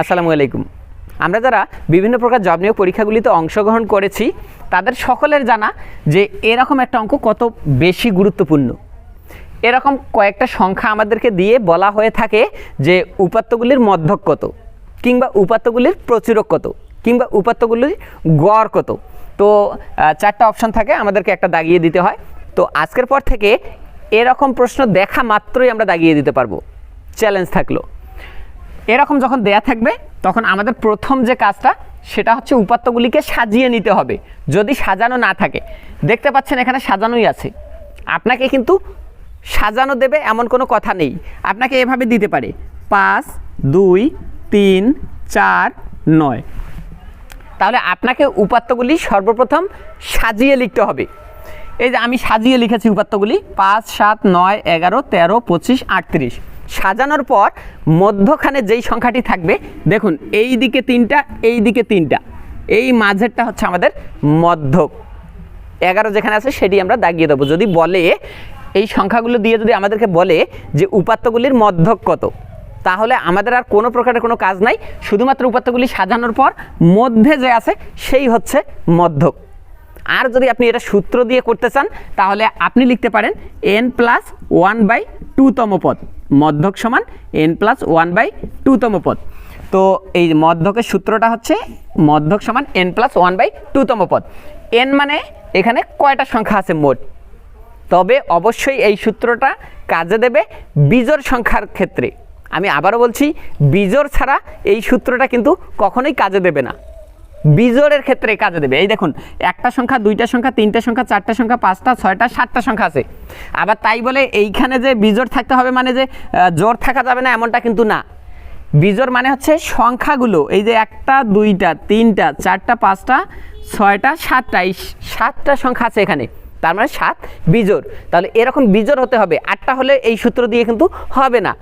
আসসালামু আলাইকুম। আমরা যারা বিভিন্ন প্রকার জব নিয়োগ পরীক্ষাগুলিতে অংশগ্রহণ করেছি, তাদের সকলের জানা যে এরকম একটা অঙ্ক কত বেশি গুরুত্বপূর্ণ। এরকম কয়েকটা সংখ্যা আমাদেরকে দিয়ে বলা হয়ে থাকে যে উপাত্তগুলির মধ্যক কত, কিংবা উপাত্তগুলির প্রচুরক কত, কিংবা উপাত্তগুলির গড় কত। তো চারটা অপশন থাকে, আমাদেরকে একটা দাগিয়ে দিতে হয়। তো, আজকের পর থেকে এরকম প্রশ্ন দেখা মাত্রই আমরা দাগিয়ে দিতে পারব। চ্যালেঞ্জ থাকল। এরকম যখন দেয়া থাকবে, তখন আমাদের প্রথম যে কাজটা, সেটা হচ্ছে উপাত্তগুলিকে সাজিয়ে নিতে হবে। যদি সাজানো না থাকে, দেখতে পাচ্ছেন এখানে সাজানোই আছে। আপনাকে কিন্তু সাজানো দেবে এমন কোনো কথা নেই। আপনাকে এভাবে দিতে পারে। পাঁচ, দুই, তিন, চার, নয়। তাহলে আপনাকে উপাত্তগুলি সর্বপ্রথম সাজিয়ে লিখতে হবে। এই যে আমি সাজিয়ে লিখেছি উপাত্তগুলি, পাঁচ, সাত, নয়, এগারো, তেরো, পঁচিশ, আটত্রিশ। সাজানোর পর মধ্যখানে যেই সংখ্যাটি থাকবে, দেখুন, এই দিকে তিনটা, এই দিকে তিনটা। এই মাঝেরটা হচ্ছে আমাদের মধ্যক। এগারো যেখানে আছে, সেটি আমরা দাগিয়ে দেবো। যদি বলে, এই সংখ্যাগুলো দিয়ে যদি আমাদেরকে বলে যে উপাত্তগুলির মধ্যক কত, তাহলে আমাদের আর কোনো প্রকারের কোনো কাজ নাই। শুধুমাত্র উপাত্তগুলি সাজানোর পর মধ্যে যে আছে, সেই হচ্ছে মধ্যক। আর যদি আপনি এটা সূত্র দিয়ে করতে চান, তাহলে আপনি লিখতে পারেন এন প্লাস ওয়ান বাই টুতম পদ। মধ্যক সমান এন প্লাস ওয়ান বাই টুতম পদ। তো এই মধ্যকের সূত্রটা হচ্ছে মধ্যক সমান এন প্লাস ওয়ান বাই টুতম পদ। এন মানে এখানে কয়টা সংখ্যা আছে মোট? তবে অবশ্যই এই সূত্রটা কাজে দেবে বিজোড় সংখ্যার ক্ষেত্রে। আমি আবারও বলছি, বিজোড় ছাড়া এই সূত্রটা কিন্তু কখনোই কাজে দেবে না। বিজোড়ের ক্ষেত্রে কাজে দেবে। এই দেখুন, একটা সংখ্যা, দুইটা সংখ্যা, তিনটা সংখ্যা, চারটা সংখ্যা, পাঁচটা, ছয়টা, সাতটা সংখ্যা আছে। আবার তাই বলে এইখানে যে বিজোড় থাকতে হবে মানে যে জোর থাকা যাবে না, এমনটা কিন্তু না। বিজোড় মানে হচ্ছে সংখ্যাগুলো, এই যে একটা, দুইটা, তিনটা, চারটা, পাঁচটা, ছয়টা, সাতটা, এই সাতটা সংখ্যা আছে এখানে। তার মানে সাত বিজোড়। তাহলে এরকম বিজোর হতে হবে। আটটা হলে এই সূত্র দিয়ে কিন্তু হবে না।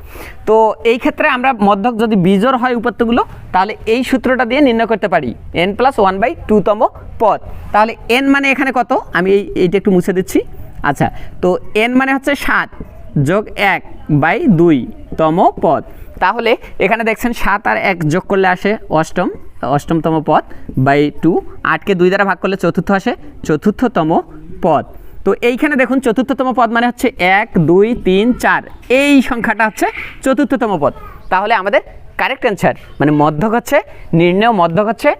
তো এই ক্ষেত্রে আমরা মধ্যক যদি বিজোড় হয় উপাত্তগুলো তাহলে এই সূত্রটা দিয়ে নির্ণয় করতে পারি। এন প্লাস ওয়ান বাই টুতম পদ। তাহলে এন মানে এখানে কত? আমি এই, এইটা একটু মুছে দিচ্ছি। আচ্ছা তো এন মানে হচ্ছে সাত যোগ এক বাই দুই তম পদ। তাহলে এখানে দেখছেন সাত আর এক যোগ করলে আসে অষ্টম, অষ্টমতম পদ বাই টু আটকে দুই দ্বারা ভাগ করলে চতুর্থ আসে। চতুর্থতম পদ। তো এইখানে দেখুন চতুর্থতম পদ মানে হচ্ছে এক, দুই, তিন, চার। এই সংখ্যাটা হচ্ছে চতুর্থতম পদ। তাহলে আমাদের কারেক্ট অ্যান্সার মানে মধ্যক হচ্ছে, নির্ণয় মধ্যক হচ্ছে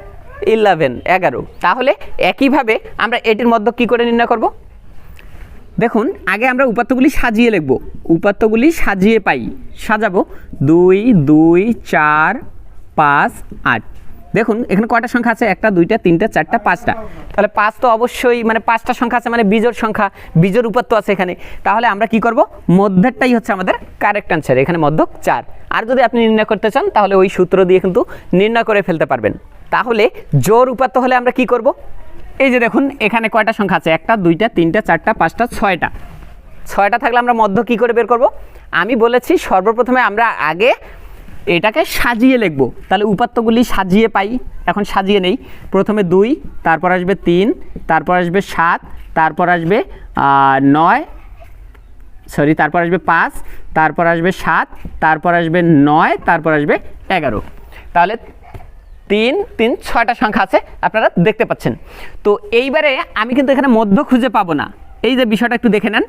ইলেভেন এগারো। তাহলে একইভাবে আমরা এটির মধ্যক কী করে নির্ণয় করব? দেখুন, আগে আমরা উপাত্তগুলি সাজিয়ে লিখব। উপাত্তগুলি সাজিয়ে পাই। সাজাবো। দুই দুই, চার, পাঁচ, আট। দেখুন, এখানে কয়টা সংখ্যা আছে? একটা, দুইটা, তিনটা, চারটা, পাঁচটা। তাহলে পাঁচ তো অবশ্যই মানে পাঁচটা সংখ্যা আছে মানে বিজোড় সংখ্যা, বিজোড় উপাত্ত আছে এখানে। তাহলে আমরা কি করব? মধ্যেরটাই হচ্ছে আমাদের কারেক্ট আনসার এখানে মধ্যক চার। আর যদি আপনি নির্ণয় করতে চান, তাহলে ওই সূত্র দিয়ে কিন্তু নির্ণয় করে ফেলতে পারবেন। তাহলে জোর উপাত্ত হলে আমরা কি করব? এই যে দেখুন, এখানে কয়টা সংখ্যা আছে? একটা, দুইটা, তিনটা, চারটা, পাঁচটা, ছয়টা। ছয়টা থাকলে আমরা মধ্য কি করে বের করব? আমি বলেছি সর্বপ্রথমে আমরা আগে এটাকে সাজিয়ে লিখব। তাহলে উপাত্তগুলি সাজিয়ে পাই, এখন সাজিয়ে নেই। প্রথমে দুই, তারপর আসবে তিন, তারপর আসবে সাত, তারপর আসবে নয়, সরি, তারপর আসবে পাঁচ, তারপর আসবে সাত, তারপর আসবে নয়, তারপর আসবে এগারো। তাহলে তিন তিন, ছয়টা সংখ্যা আছে, আপনারা দেখতে পাচ্ছেন। তো এইবারে আমি কিন্তু এখানে মধ্য খুঁজে পাবো না। এই যে বিষয়টা একটু দেখে নেন।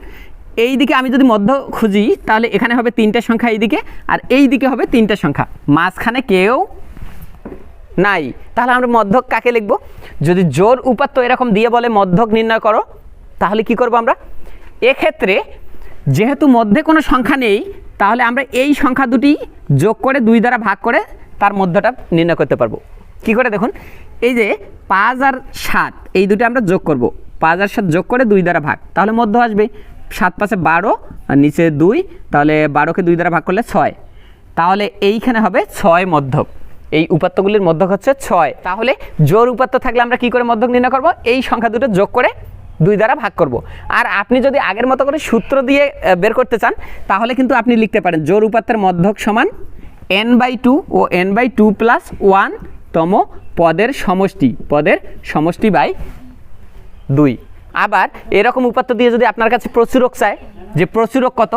এই দিকে আমি যদি মধ্য খুঁজি, তাহলে এখানে হবে তিনটে সংখ্যা এই দিকে আর এই দিকে হবে তিনটে সংখ্যা। মাঝখানে কেউ নাই। তাহলে আমরা মধ্যক কাকে লিখব? যদি জোর উপাত্ত এরকম দিয়ে বলে মধ্যক নির্ণয় করো, তাহলে কি করব আমরা? এক্ষেত্রে যেহেতু মধ্যে কোনো সংখ্যা নেই, তাহলে আমরা এই সংখ্যা দুটি যোগ করে দুই দ্বারা ভাগ করে তার মধ্যটা নির্ণয় করতে পারব। কি করে দেখুন? এই যে পাঁচ আর সাত, এই দুটো আমরা যোগ করব। পাঁচ আর সাত যোগ করে দুই দ্বারা ভাগ, তাহলে মধ্য আসবে। সাত পাশে বারো আর নিচে দুই, তাহলে বারোকে দুই দ্বারা ভাগ করলে ছয়। তাহলে এইখানে হবে ছয় মধ্যক। এই উপাত্তগুলির মধ্যক হচ্ছে ছয়। তাহলে জোর উপাত্ত থাকলে আমরা কি করে মধ্যক নির্ণয় করব? এই সংখ্যা দুটো যোগ করে দুই দ্বারা ভাগ করব। আর আপনি যদি আগের মতো করে সূত্র দিয়ে বের করতে চান, তাহলে কিন্তু আপনি লিখতে পারেন জোর উপাত্তের মধ্যক সমান N by two O n by two plus one তম পদের সমষ্টি পদের সমষ্টি বাই দুই। আবার এরকম উপাত্ত দিয়ে যদি আপনার কাছে প্রচুরক চায়, যে প্রচুরক কত,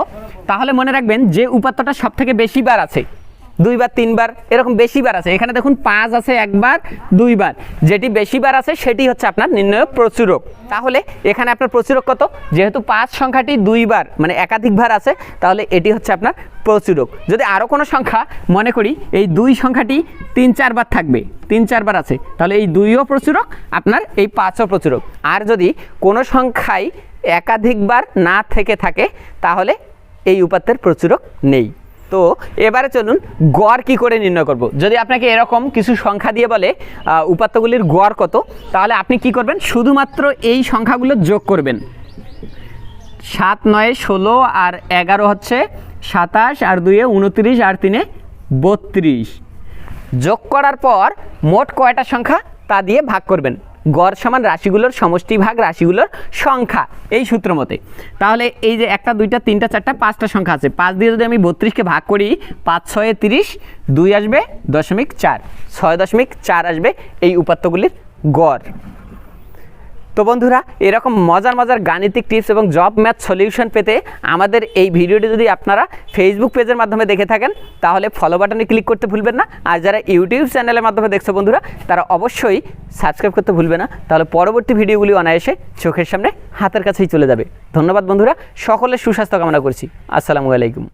তাহলে মনে রাখবেন যে উপাত্তটা সব থেকে বেশি বার আছে। দুইবার, তিনবার, এরকম বেশিবার আছে। এখানে দেখুন পাঁচ আছে একবার, দুইবার। যেটি বেশিবার আছে, সেটি হচ্ছে আপনার নির্ণয় প্রচুরক তাহলে এখানে আপনার প্রচুরক কত? যেহেতু পাঁচ সংখ্যাটি দুইবার মানে একাধিকবার আছে, তাহলে এটি হচ্ছে আপনার প্রচুরক যদি আরও কোনো সংখ্যা মনে করি, এই দুই সংখ্যাটি তিন, চারবার থাকবে, তিন, চারবার আছে, তাহলে এই দুইও প্রচুরক আপনার এই পাঁচও প্রচুরক আর যদি কোনো সংখ্যায় একাধিকবার না থেকে থাকে, তাহলে এই উপাত্তের প্রচুরক নেই। তো এবারে চলুন গড় কি করে নির্ণয় করব? যদি আপনাকে এরকম কিছু সংখ্যা দিয়ে বলে উপাত্তগুলির গড় কত, তাহলে আপনি কি করবেন? শুধুমাত্র এই সংখ্যাগুলো যোগ করবেন। সাত, নয়, ষোলো আর এগারো হচ্ছে সাতাশ, আর দুইয়ে উনত্রিশ, আর তিনে বত্রিশ। যোগ করার পর মোট কয়টা সংখ্যা? তা দিয়ে ভাগ করবেন। গড় সমান রাশিগুলোর সমষ্টি ভাগ রাশিগুলোর সংখ্যা, এই সূত্র মতে। তাহলে এই যে একটা, দুইটা, তিনটা, চারটা, পাঁচটা সংখ্যা আছে। পাঁচ দিয়ে যদি আমি বত্রিশকে ভাগ করি, পাঁচ, ছয়ে, তিরিশ, দুই আসবে দশমিক চার। ছয় দশমিক চার আসবে এই উপাত্তগুলির গড়। তো বন্ধুরা, এরকম মজার মজার গাণিতিক টিপস এবং জব ম্যাথ সলিউশন পেতে আমাদের এই ভিডিওটি যদি আপনারা ফেসবুক পেজের মাধ্যমে দেখে থাকেন, তাহলে ফলো বাটনে ক্লিক করতে ভুলবেন না। আর যারা ইউটিউব চ্যানেলের মাধ্যমে দেখছ বন্ধুরা, তারা অবশ্যই সাবস্ক্রাইব করতে ভুলবে না। তাহলে পরবর্তী ভিডিওগুলি অনায়াসে চোখের সামনে হাতের কাছেই চলে যাবে। ধন্যবাদ বন্ধুরা, সকলের সুস্বাস্থ্য কামনা করছি। আসসালামু আলাইকুম।